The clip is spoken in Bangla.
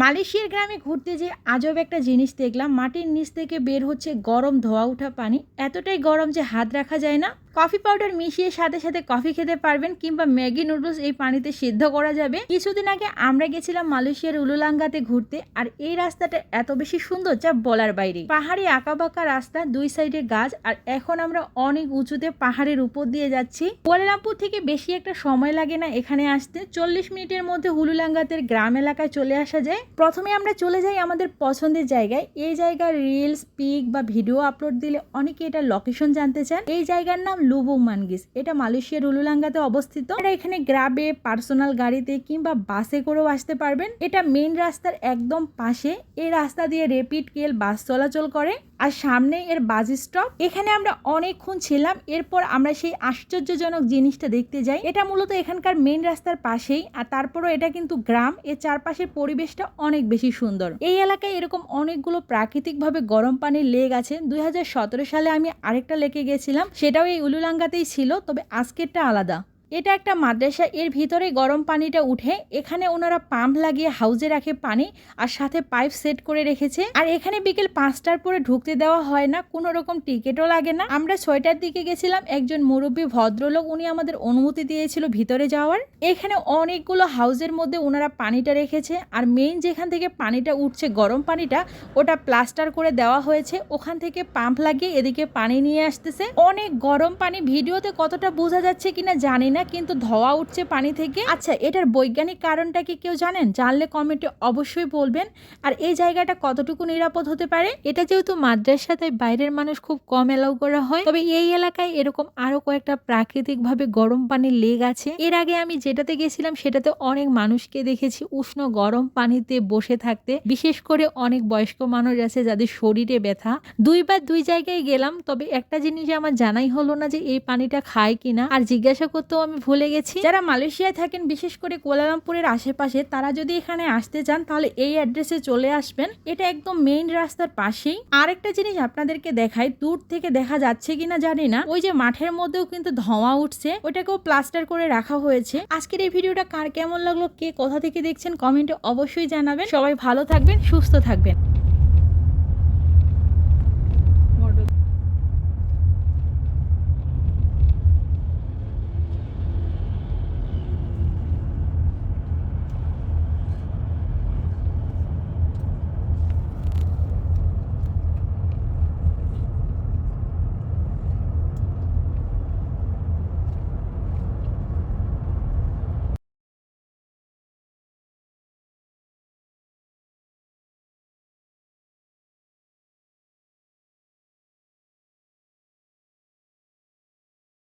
মালয়েশিয়ার গ্রামে ঘুরতে যে আজব একটা জিনিস দেখলাম, মাটির নিচ থেকে বের হচ্ছে গরম ধোয়া ওঠা পানি। এতটাই গরম যে হাত রাখা যায় না। কফি পাউডার মিশিয়ে সাথে সাথে কফি খেতে পারবেন কিংবা ম্যাগি নুডলস এই পানিতে সিদ্ধ করা যাবে। কিছুদিন আগে আমরা গেছিলাম মালয়েশিয়ার উলুলাঙ্গাতে ঘুরতে আর এই রাস্তাটা এত বেশি সুন্দর যা বলার বাইরে। পাহাড়ি আঁকাবাঁকা রাস্তা, দুই সাইডে গাছ আর এখন আমরা অনেক উঁচুতে পাহাড়ের উপর দিয়ে যাচ্ছি। কুয়ালালামপুর থেকে বেশি একটা সময় লাগে না এখানে আসতে। চল্লিশ মিনিটের মধ্যে হুলুলাঙ্গাতের গ্রাম এলাকায় চলে আসা যায়। প্রথমে আমরা চলে যাই আমাদের পছন্দের জায়গায়। এই জায়গার রিলস পিক বা ভিডিও আপলোড দিলে অনেকে এটা লোকেশন জানতে চান। এই জায়গার নাম লুবু মানগিস। এটা মালয়েশিয়ার উলুলাঙ্গাতে অবস্থিত। এটা এখানে গ্রাবে পার্সোনাল গাড়িতে কিংবা বাসে করেও আসতে পারবেন। এটা মেন রাস্তার একদম পাশে। এই রাস্তা দিয়ে রেপিড কেল বাস চলাচল করে। আর সামনে এর বাস স্টপ এখানে আমরা অনেকক্ষণ ছিলাম। এরপর আমরা সেই আশ্চর্যজনক জিনিসটা দেখতে যাই। এটা মূলত এখানকার মেন রাস্তার পাশেই। আর তারপরও এটা কিন্তু গ্রাম। এর চারপাশের পরিবেশটা অনেক বেশি সুন্দর। এই এলাকায় এরকম অনেকগুলো প্রাকৃতিকভাবে গরম পানির লেক আছে। দুই হাজার সতেরো সালে আমি আরেকটা লেকে গেছিলাম। সেটাও এই উলুলাঙ্গাতেই ছিল, তবে আজকেরটা আলাদা। এটা একটা মাদ্রাসা, এর ভিতরে গরম পানিটা উঠে এখানে ওনারা পাম্প লাগিয়ে হাউজে রাখে পানি আর সাথে পাইপ সেট করে রেখেছে। আর এখানে বিকেল পাঁচটার পরে ঢুকতে দেওয়া হয় না, কোনো রকম টিকিটও লাগে না। আমরা ছয়টার দিকে গেছিলাম, একজন মুরব্বী ভদ্রলোক উনি আমাদের অনুমতি দিয়েছিল ভিতরে যাওয়ার। এখানে অনেকগুলো হাউজের মধ্যে ওনারা পানিটা রেখেছে আর মেইন যেখান থেকে পানিটা উঠছে, গরম পানিটা, ওটা প্লাস্টার করে দেওয়া হয়েছে। ওখান থেকে পাম্প লাগিয়ে এদিকে পানি নিয়ে আসতেছে। অনেক গরম পানি, ভিডিওতে কতটা বোঝা যাচ্ছে কিনা জানি না। কিন্তু ধোয়া উঠছে পানি থেকে? আচ্ছা এটার বৈজ্ঞানিক কারণটা কি কেউ জানেন? জানলে কমেন্টে অবশ্যই বলবেন। আর এই জায়গাটা কতটুকু নিরাপদ হতে পারে? এটা যেহেতু মাদ্রাসা, তাই বাইরের মানুষ খুব কম এলাও করা হয়। তবে এই এলাকায় এরকম আরও কয়েকটা প্রাকৃতিকভাবে গরম পানির লেগ আছে। এর আগে আমি যেটাতে গেছিলাম সেটাতে অনেক মানুষকে দেখেছি উষ্ণ গরম পানিতে বসে থাকতে। বিশেষ করে অনেক বয়স্ক মানুষ আছে যাদের শরীরে ব্যথা। দুইবার দুই জায়গায় গেলাম, তবে একটা জিনিস আমার জানাই হলো না যে এই পানিটা খায় কিনা। আর জিজ্ঞাসা করতেও আমি ভুলে গেছি। যারা মালয়েশিয়ায় থাকেন, বিশেষ করে কোলালামপুরের আশেপাশে, তারা যদি এখানে আসতে চান, তাহলে এই অ্যাড্রেসে চলে আসবেন। এটা একদম মেইন রাস্তার পাশেই। আরেকটা জিনিস আপনাদেরকে দেখাই, দূর থেকে দেখা যাচ্ছে কিনা জানি না। ওই যে মাঠের মধ্যেও কিন্তু ধোঁয়া উঠছে ওটাকেও প্লাস্টার করে রাখা হয়েছে। আজকের এই ভিডিওটা কার কেমন লাগল, কে কোথা থেকে দেখছেন, কমেন্টে অবশ্যই জানাবেন। সবাই ভালো থাকবেন, সুস্থ থাকবেন।